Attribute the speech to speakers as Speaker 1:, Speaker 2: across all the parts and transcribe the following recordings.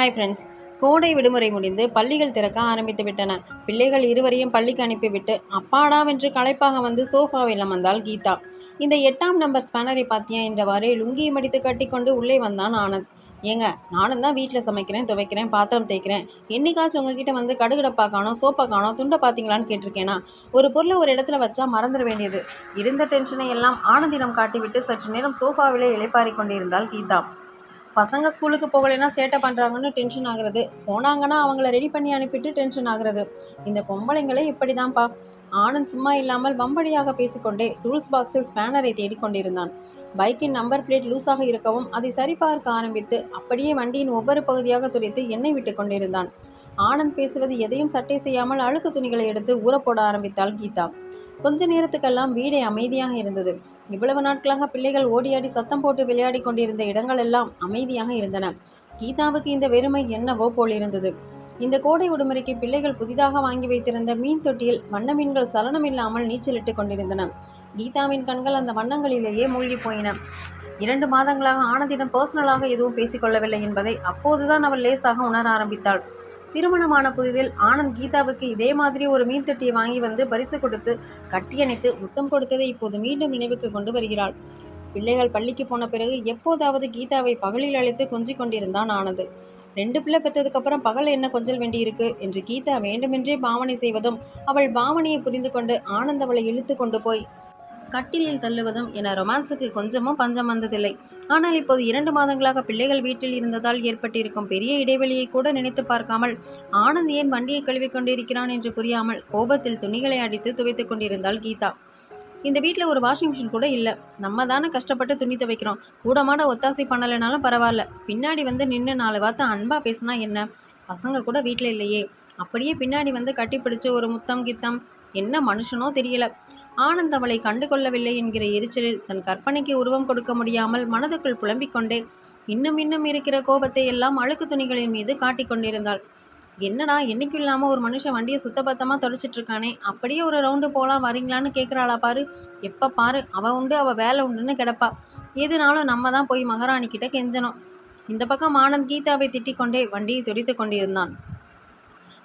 Speaker 1: Hi friends கோடை விடுமுறை முடிந்து பள்ளிகள் திறக்க ஆரம்பித்து விட்டன. பிள்ளைகள் இருவரையும் பள்ளிக்கு அனுப்பிவிட்டு அப்பாடாவென்று களைப்பாக வந்து சோஃபாவில் அமர்ந்தாள் கீதா. இந்த எட்டாம் நம்பர் ஸ்பேனரை பார்த்தியா என்றவாறு லுங்கியை மடித்து கட்டிக்கொண்டு உள்ளே வந்தான் ஆனந்த். ஏங்க நானும் தான் வீட்டில் சமைக்கிறேன் துவைக்கிறேன் பாத்திரம் தேய்க்கிறேன். என்னைக்காச்சும் உங்ககிட்ட வந்து கடுகடப்பா காணோம் சோப்பா காணோம் துண்டை பார்த்தீங்களான்னு கேட்டிருக்கேனா? ஒரு பொருளை ஒரு இடத்துல வச்சா மறந்துட வேண்டியது. இருந்த டென்ஷனை எல்லாம் ஆனந்திடம் காட்டிவிட்டு சற்று நேரம் சோஃபாவிலே இளைப்பாரி கொண்டிருந்தாள் கீதா. பசங்க ஸ்கூலுக்கு போகலைன்னா சேட்டை பண்ணுறாங்கன்னு டென்ஷன் ஆகுறது. போனாங்கன்னா அவங்கள ரெடி பண்ணி அனுப்பிட்டு டென்ஷன் ஆகிறது. இந்த பொம்பளைங்களே இப்படி தான்ப்பா ஆனந்த் சும்மா இல்லாமல் வம்படியாக பேசிக்கொண்டே டூல்ஸ் பாக்ஸில் ஸ்பேனரை தேடிக்கொண்டிருந்தான். பைக்கின் நம்பர் பிளேட் லூஸாக இருக்கவும் அதை சரிபார்க்க ஆரம்பித்து அப்படியே வண்டியின் ஒவ்வொரு பகுதியாக துடைத்து எண்ணெய் விட்டு கொண்டிருந்தான். ஆனந்த் பேசுவது எதையும் சட்டை செய்யாமல் அழுக்கு துணிகளை எடுத்து ஊறப்போட ஆரம்பித்தாள் கீதா. கொஞ்ச நேரத்துக்கெல்லாம் வீடே அமைதியாக இருந்தது. இவ்வளவு நாட்களாக பிள்ளைகள் ஓடியாடி சத்தம் போட்டு விளையாடி கொண்டிருந்த இடங்கள் எல்லாம் அமைதியாக இருந்தன. கீதாவுக்கு இந்த வெறுமை என்னவோ போலிருந்தது இந்த கோடை விடுமுறைக்கு பிள்ளைகள் புதிதாக வாங்கி வைத்திருந்த மீன் தொட்டியில் வண்ண மீன்கள் சலனமில்லாமல் நீச்சலிட்டு கொண்டிருந்தன. கீதாவின் கண்கள் அந்த வண்ணங்களிலேயே மூழ்கி போயின. இரண்டு மாதங்களாக ஆனந்திடம் பர்சனலாக எதுவும் பேசிக்கொள்ளவில்லை என்பதை அப்போதுதான் அவள் லேசாக உணர ஆரம்பித்தாள். திருமணமான புதிதில் ஆனந்த் கீதாவுக்கு இதே மாதிரி ஒரு மீன் தொட்டியை வாங்கி வந்து பரிசு கொடுத்து கட்டியணைத்து முத்தம் கொடுத்ததை இப்போது மீண்டும் நினைவுக்கு கொண்டு வருகிறாள். பிள்ளைகள் பள்ளிக்கு போன பிறகு எப்போதாவது கீதாவை பகலில் அழைத்து கொஞ்சிக் கொண்டிருந்தான் ஆனது ரெண்டு பிள்ளை பெற்றதுக்கப்புறம் பகல் என்ன கொஞ்சல் வேண்டியிருக்கு? என்று கீதா வேண்டுமென்றே பாவனை செய்வதும் அவள் பாவனையை புரிந்து கொண்டு ஆனந்த் அவளை இழுத்து கொண்டு போய் கட்டிலில் தள்ளுவதும் என ரொமான்ஸுக்கு கொஞ்சமும் பஞ்சம் வந்ததில்லை. ஆனால் இப்போது இரண்டு மாதங்களாக பிள்ளைகள் வீட்டில் இருந்ததால் ஏற்பட்டிருக்கும் பெரிய இடைவெளியை கூட நினைத்து பார்க்காமல் ஆனந்த் ஏன் வண்டியை கழுவிக் கொண்டிருக்கிறான் என்று புரியாமல் கோபத்தில் துணிகளை அடித்து துவைத்துக் கொண்டிருந்தாள் கீதா. இந்த வீட்டில் ஒரு வாஷிங் மிஷின் கூட இல்லை. நம்ம தானே கஷ்டப்பட்டு துணி துவைக்கிறோம். கூடமாட ஒத்தாசை பண்ணலைனாலும் பரவாயில்ல. பின்னாடி வந்து நின்று நாலு வார்த்தை அன்பாக பேசினா என்ன? பசங்க கூட வீட்டில் இல்லையே. அப்படியே பின்னாடி வந்து கட்டிப்பிடிச்சு ஒரு முத்தம் கித்தம். என்ன மனுஷனோ தெரியல. ஆனந்த் அவளை கண்டு கொள்ளவில்லை என்கிற எரிச்சலில் தன் கற்பனைக்கு உருவம் கொடுக்க முடியாமல் மனதுக்குள் புலம்பிக் கொண்டே இன்னும் இன்னும் இருக்கிற கோபத்தை எல்லாம் அழுக்கு துணிகளின் மீது காட்டிக் கொண்டிருந்தாள். என்னடா என்னைக்கும் இல்லாமல் ஒரு மனுஷன் வண்டியை சுத்தபத்தமாக தொடச்சிட்டு இருக்கானே? அப்படியே ஒரு ரவுண்டு போகலாம் வரீங்களான்னு கேட்குறாளா பாரு. எப்போ பாரு அவள் உண்டு அவள் வேலை உண்டுன்னு கிடப்பா. எதுனாலும் நம்ம தான் போய் மகாராணி கிட்ட கெஞ்சணும். இந்த பக்கம் ஆனந்த் கீதாவை திட்டிக் கொண்டே வண்டியை துடித்து கொண்டிருந்தான்.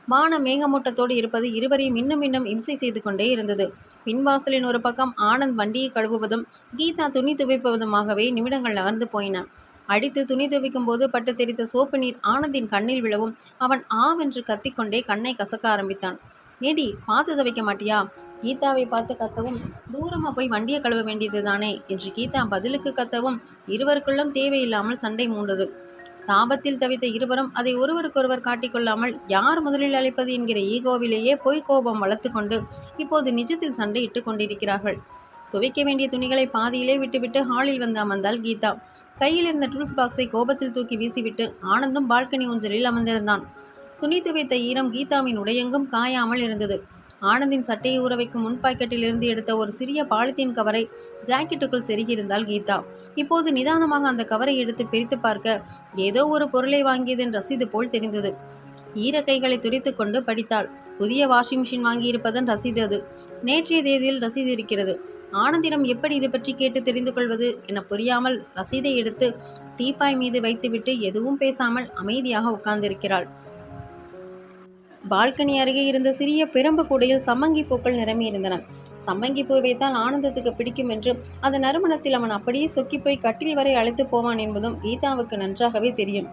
Speaker 1: வானம் மேகமூட்டத்தோடு இருப்பது இருவரையும் இன்னும் இன்னும் இம்சை செய்து கொண்டே இருந்தது. பின்வாசலின் ஒரு பக்கம் ஆனந்த் வண்டியை கழுவுவதும் கீதா துணி துவைப்பதுமாகவே நிமிடங்கள் நகர்ந்து போயின. அடித்து துணி துவைக்கும் போது பட்டு தெரித்த சோப்பு நீர் ஆனந்தின் கண்ணில் விழவும் அவன் ஆவென்று கத்திக்கொண்டே கண்ணை கசக்க ஆரம்பித்தான். ஏடி பார்த்து துவைக்க மாட்டியா? கீதாவை பார்த்து கத்தவும் தூரமாக போய் வண்டியை கழுவ வேண்டியது தானே என்று கீதா பதிலுக்கு கத்தவும் இருவருக்குள்ளும் தேவையில்லாமல் சண்டை மூண்டது. தாபத்தில் தவித்த இருவரும் அதை ஒருவருக்கொருவர் காட்டிக்கொள்ளாமல் யார் முதலில் அழைப்பது என்கிற ஈகோவிலேயே பொய் கோபம் வளர்த்து கொண்டு இப்போது நிஜத்தில் சண்டையிட்டு கொண்டிருக்கிறார்கள். துவைக்க வேண்டிய துணிகளை பாதியிலே விட்டுவிட்டு ஹாலில் வந்து அமர்ந்தாள் கீதா. கையில் இருந்த டூல்ஸ் பாக்ஸை கோபத்தில் தூக்கி வீசிவிட்டு ஆனந்தும் பால்கனி ஊஞ்சலில் அமர்ந்திருந்தான். துணி துவைத்த ஈரம் கீதாவின் உடையெங்கும் காயாமல் இருந்தது. ஆனந்தின் சட்டையை ஊற வைக்கும் முன் பாக்கெட்டிலிருந்து எடுத்த ஒரு சிறிய பாலித்தீன் கவரை ஜாக்கெட்டுக்குள் செருகியிருந்தாள் கீதா. இப்போது நிதானமாக அந்த கவரை எடுத்து பிரித்து பார்க்க ஏதோ ஒரு பொருளை வாங்கியதன் ரசீது போல் தெரிந்தது. ஈர கைகளை துடைத்து கொண்டு படித்தாள். புதிய வாஷிங் மிஷின் வாங்கியிருப்பதன் ரசீது அது. நேற்றைய தேதியில் ரசீது இருக்கிறது. ஆனந்திடம் எப்படி இது பற்றி கேட்டு தெரிந்து கொள்வது என புரியாமல் ரசீதை எடுத்து டீப்பாய் மீது வைத்துவிட்டு எதுவும் பேசாமல் அமைதியாக உட்கார்ந்திருக்கிறாள். பால்கனி அருகே இருந்த சிறிய பிரம்பு கூடையில் சம்மங்கி பூக்கள் நிரம்பியிருந்தன சம்மங்கி பூ வைத்தால் ஆனந்தத்துக்கு பிடிக்கும் என்றும் அந்த நறுமணத்தில் அவன் அப்படியே சொக்கி போய் கட்டில் வரை அழைத்து போவான் என்பதும் கீதாவுக்கு நன்றாகவே தெரியும்.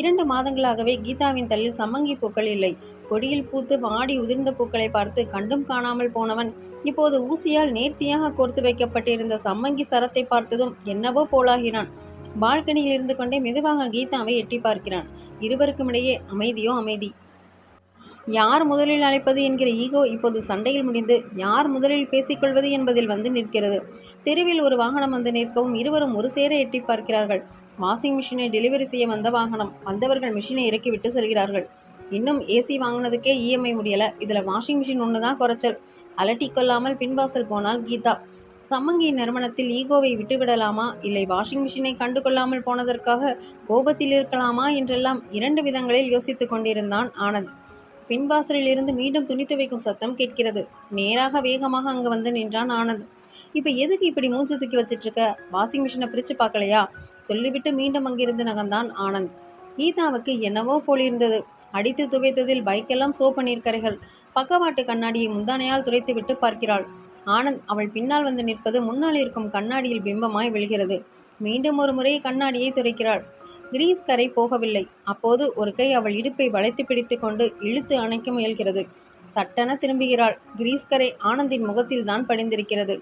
Speaker 1: இரண்டு மாதங்களாகவே கீதாவின் தள்ளில் சம்மங்கி பூக்கள் இல்லை. கொடியில் பூத்து வாடி உதிர்ந்த பூக்களை பார்த்து கண்டும் காணாமல் போனவன் இப்போது ஊசியால் நேர்த்தியாக கோர்த்து வைக்கப்பட்டிருந்த சம்மங்கி சரத்தை பார்த்ததும் என்னவோ போலாகிறான். பால்கனியில் இருந்து கொண்டே மெதுவாக கீதாவை எட்டி பார்க்கிறான். இருவருக்கும் இடையே அமைதியோ அமைதி. யார் முதலில் அழைப்பது என்கிற ஈகோ இப்போது சண்டையில் முடிந்து யார் முதலில் பேசிக்கொள்வது என்பதில் வந்து நிற்கிறது. தெருவில் ஒரு வாகனம் வந்து நிற்கவும் இருவரும் ஒரு சேர எட்டி பார்க்கிறார்கள். வாஷிங் மிஷினை டெலிவரி செய்ய வந்த வாகனம் வந்தவர்கள் மிஷினை இறக்கிவிட்டு செல்கிறார்கள். இன்னும் ஏசி வாங்கினதுக்கே இஎம்ஐ முடியலை. இதில் வாஷிங் மிஷின் ஒன்று தான் குறைச்சல். அலட்டி கொள்ளாமல் பின்வாசல் போனால் கீதா. சம்மங்கி நிறுவனத்தில் ஈகோவை விட்டுவிடலாமா? இல்லை வாஷிங் மிஷினை கண்டு கொள்ளாமல் போனதற்காக கோபத்தில் இருக்கலாமா? என்றெல்லாம் இரண்டு விதங்களில் யோசித்து கொண்டிருந்தான் ஆனந்த். பின்வாசலில் இருந்து மீண்டும் துணி துவைக்கும் சத்தம் கேட்கிறது. நேராக வேகமாக அங்கே வந்து நின்றான் ஆனந்த். இப்போ எதுக்கு இப்படி மூச்சு தூக்கி வச்சிட்டு இருக்க வாஷிங் மிஷினை பிரித்து பார்க்கலையா? சொல்லிவிட்டு மீண்டும் அங்கிருந்து நகர்ந்தான் ஆனந்த். கீதாவுக்கு என்னவோ போலிருந்தது. அடித்து துவைத்ததில் பைக்கெல்லாம் சோப்பு நீர்க்கரைகள். பக்கவாட்டு கண்ணாடியை முந்தானையால் துடைத்துவிட்டு பார்க்கிறாள். ஆனந்த் அவள் பின்னால் வந்து நிற்பது முன்னால் இருக்கும் கண்ணாடியில் பிம்பமாய் விழுகிறது. மீண்டும் ஒரு முறை கண்ணாடியை துடைக்கிறாள். கிரீஸ் கரை போகவில்லை. அப்போது ஒரு கை அவள் இடுப்பை வளைத்து பிடித்து கொண்டு இழுத்து அணைக்க முயல்கிறது. சட்டென திரும்புகிறாள். கிரீஸ் கரை ஆனந்தின் முகத்தில் தான் படிந்திருக்கிறது.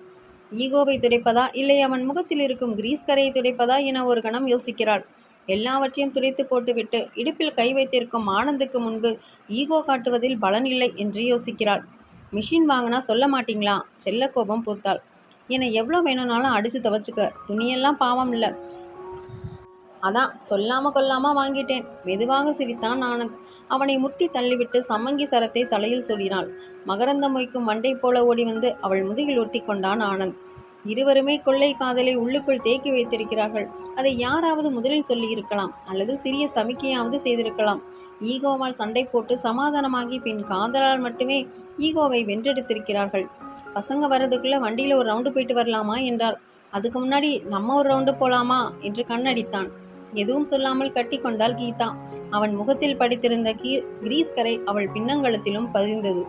Speaker 1: ஈகோவை துடைப்பதா? இல்லை அவன் முகத்தில் இருக்கும் கிரீஸ் கரையை துடைப்பதா என ஒரு கணம் யோசிக்கிறாள். எல்லாவற்றையும் துடைத்து போட்டுவிட்டு இடுப்பில் கை வைத்திருக்கும் ஆனந்துக்கு முன்பு ஈகோ காட்டுவதில் பலன் இல்லை என்று யோசிக்கிறாள். மிஷின் வாங்கினா சொல்ல மாட்டீங்களா? செல்ல கோபம் பூத்தாள். என்னை எவ்வளோ வேணும்னாலும் அடித்து துவச்சிக்க. துணியெல்லாம் பாவம் இல்லை. அதான் சொல்லாம கொல்லாம வாங்கிட்டேன். மெதுவாக சிரித்தான் ஆனந்த். அவனை முட்டி தள்ளிவிட்டு சம்மங்கி சரத்தை தலையில் சொல்லினாள் மகரந்தம் மொய்க்கும் வண்டை போல ஓடி வந்து அவள் முதுகில் ஒட்டி கொண்டான் ஆனந்த். இருவருமே கொள்ளை காதலை உள்ளுக்குள் தேக்கி வைத்திருக்கிறார்கள். அதை யாராவது முதலில் சொல்லியிருக்கலாம் அல்லது சிறிய சமிக்கையாவது செய்திருக்கலாம். ஈகோவால் சண்டை போட்டு சமாதானமாகி பின் காதலால் மட்டுமே ஈகோவை வென்றெடுத்திருக்கிறார்கள். பசங்க வர்றதுக்குள்ளே வண்டியில் ஒரு ரவுண்டு போயிட்டு வரலாமா என்றார் அதுக்கு முன்னாடி நம்ம ஒரு ரவுண்டு போகலாமா என்று கண்ணடித்தான். எதுவும் சொல்லாமல் கட்டி கொண்டாள் கீதா. அவன் முகத்தில் படித்திருந்த கீ கிரீஸ்கரை அவள் பின்னங்கலத்திலும் பதிந்தது.